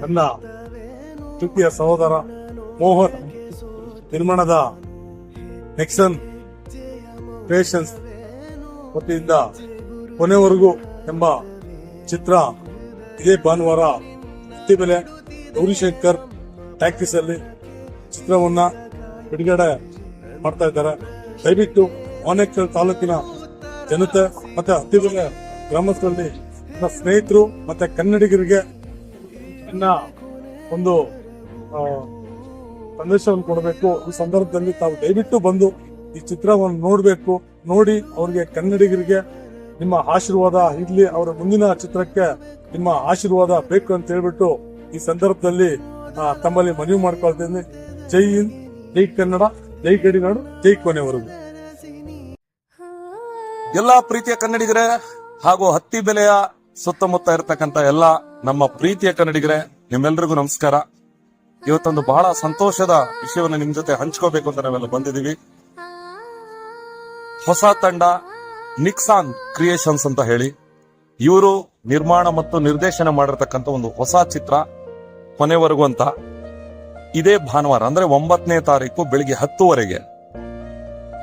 ನನ್ನ ತೃತೀಯ ಸಹೋದರ ಮೋಹನ್, ನಿರ್ಮಾಣದ ನೆಕ್ಸನ್ ಕ್ರಿಯೇಷನ್ಸ್ ವತಿಯಿಂದ ಕೊನೆವರೆಗೂ ಎಂಬ ಚಿತ್ರ ಇದೇ ಭಾನುವಾರ ಬೆಲೆ ಗೌರಿಶಂಕರ್ ಟ್ಯಾಕ್ಟಿಸ್ ಅಲ್ಲಿ ಚಿತ್ರವನ್ನ ಬಿಡುಗಡೆ ಮಾಡ್ತಾ ಇದ್ದಾರೆ. ದಯವಿಟ್ಟು ಆನೇಕಲ್ ತಾಲೂಕಿನ ಜನತೆ ಮತ್ತೆ ಹತ್ತಿಬೆಲೆ ಗ್ರಾಮಸ್ಥರಲ್ಲಿ ಸ್ನೇಹಿತರು ಮತ್ತೆ ಕನ್ನಡಿಗರಿಗೆ ನನ್ನ ಒಂದು ಸಂದೇಶವನ್ನು ಕೊಡಬೇಕು. ಈ ಸಂದರ್ಭದಲ್ಲಿ ತಾವು ದಯವಿಟ್ಟು ಬಂದು ಈ ಚಿತ್ರವನ್ನು ನೋಡಬೇಕು. ನೋಡಿ ಅವರಿಗೆ ಕನ್ನಡಿಗರಿಗೆ ನಿಮ್ಮ ಆಶೀರ್ವಾದ, ಇರ್ಲಿ ಅವರ ಮುಂದಿನ ಚಿತ್ರಕ್ಕೆ ನಿಮ್ಮ ಆಶೀರ್ವಾದ ಬೇಕು ಅಂತ ಹೇಳ್ಬಿಟ್ಟು ಈ ಸಂದರ್ಭದಲ್ಲಿ ತಮ್ಮಲ್ಲಿ ಮನವಿ ಮಾಡ್ಕೊಳ್ತೀನಿ. ಜೈ ಹಿಂದ್, ಜೈ ಕನ್ನಡ, ಜೈ ಗಡಿನಾಡು, ಜೈ ಕೊನೆವರೆಗೂ. ಎಲ್ಲಾ ಪ್ರೀತಿಯ ಕನ್ನಡಿಗರೇ ಹಾಗೂ ಹತ್ತಿ ಬೆಲೆಯ ಸುತ್ತಮುತ್ತ ಇರತಕ್ಕಂತ ಎಲ್ಲ ನಮ್ಮ ಪ್ರೀತಿಯ ಕನ್ನಡಿಗರೇ, ನಿಮ್ಮೆಲ್ರಿಗೂ ನಮಸ್ಕಾರ. ಇವತ್ತೊಂದು ಬಹಳ ಸಂತೋಷದ ವಿಷಯವನ್ನು ನಿಮ್ ಜೊತೆ ಹಂಚ್ಕೋಬೇಕು ಅಂತ ನಾವೆಲ್ಲ ಬಂದಿದೀವಿ ಹೊಸ ತಂಡ ನಿಕ್ಸಾನ್ ಕ್ರಿಯೇಷನ್ಸ್ ಅಂತ ಹೇಳಿ, ಇವರು ನಿರ್ಮಾಣ ಮತ್ತು ನಿರ್ದೇಶನ ಮಾಡಿರ್ತಕ್ಕಂಥ ಒಂದು ಹೊಸ ಚಿತ್ರ ಕೊನೆವರೆಗೂ ಅಂತ. ಇದೇ ಭಾನುವಾರ, ಅಂದ್ರೆ ಒಂಬತ್ತನೇ ತಾರೀಕು ಬೆಳಿಗ್ಗೆ ಹತ್ತುವರೆಗೆ.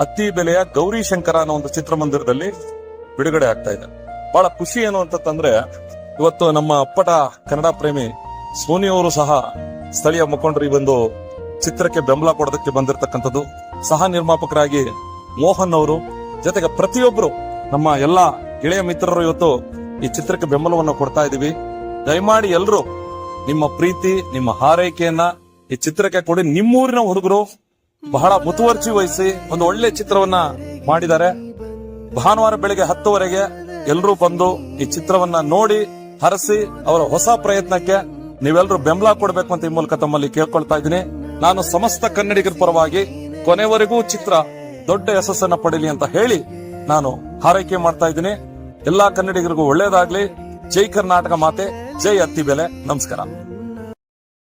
ಅತ್ತಿ ಬೆಲೆಯ ಗೌರಿ ಶಂಕರ ಅನ್ನೋ ಒಂದು ಚಿತ್ರಮಂದಿರದಲ್ಲಿ ಬಿಡುಗಡೆ ಆಗ್ತಾ ಇದೆ. ಬಹಳ ಖುಷಿ ಏನು ಅಂತಂದ್ರೆ ಇವತ್ತು ನಮ್ಮ ಅಪ್ಪಟ ಕನ್ನಡ ಪ್ರೇಮಿ ಸೋನಿ ಅವರು ಸಹ ಸ್ಥಳೀಯ ಮುಖಂಡರು ಈ ಒಂದು ಚಿತ್ರಕ್ಕೆ ಬೆಂಬಲ ಕೊಡೋದಕ್ಕೆ ಬಂದಿರತಕ್ಕಂಥದ್ದು. ಸಹ ನಿರ್ಮಾಪಕರಾಗಿ ಮೋಹನ್ ಅವರು, ಜೊತೆಗೆ ಪ್ರತಿಯೊಬ್ಬರು ನಮ್ಮ ಎಲ್ಲ ಗೆಳೆಯ ಮಿತ್ರರು ಇವತ್ತು ಈ ಚಿತ್ರಕ್ಕೆ ಬೆಂಬಲವನ್ನು ಕೊಡ್ತಾ ಇದೀವಿ. ದಯಮಾಡಿ ಎಲ್ಲರೂ ನಿಮ್ಮ ಪ್ರೀತಿ, ನಿಮ್ಮ ಹಾರೈಕೆಯನ್ನ ಈ ಚಿತ್ರಕ್ಕೆ ಕೊಡಿ. ನಿಮ್ಮೂರಿನ ಹುಡುಗರು ಬಹಳ ಮುತುವರ್ಜಿ ವಹಿಸಿ ಒಂದು ಒಳ್ಳೆ ಚಿತ್ರವನ್ನ ಮಾಡಿದ್ದಾರೆ. ಭಾನುವಾರ ಬೆಳಿಗ್ಗೆ ಹತ್ತುವರೆಗೆ ಎಲ್ಲರೂ ಬಂದು ಈ ಚಿತ್ರವನ್ನ ನೋಡಿ ಹರಸಿ ಅವರ ಹೊಸ ಪ್ರಯತ್ನಕ್ಕೆ ನೀವೆಲ್ಲರೂ ಬೆಂಬಲ ಕೊಡಬೇಕು ಅಂತ ಈ ಮೂಲಕ ತಮ್ಮಲ್ಲಿ ಕೇಳ್ಕೊಳ್ತಾ ಇದ್ದೀನಿ. ನಾನು ಸಮಸ್ತ ಕನ್ನಡಿಗರ ಪರವಾಗಿ ಕೊನೆವರೆಗೂ ಚಿತ್ರ ದೊಡ್ಡ ಯಶಸ್ಸನ್ನ ಪಡೀಲಿ ಅಂತ ಹೇಳಿ ನಾನು ಹಾರೈಕೆ ಮಾಡ್ತಾ ಇದ್ದೀನಿ. ಎಲ್ಲಾ ಕನ್ನಡಿಗರಿಗೂ ಒಳ್ಳೇದಾಗ್ಲಿ. ಜೈ ಕರ್ನಾಟಕ ಮಾತೆ, ಜೈ ಅತ್ತಿ ಬೆಲೆ ನಮಸ್ಕಾರ.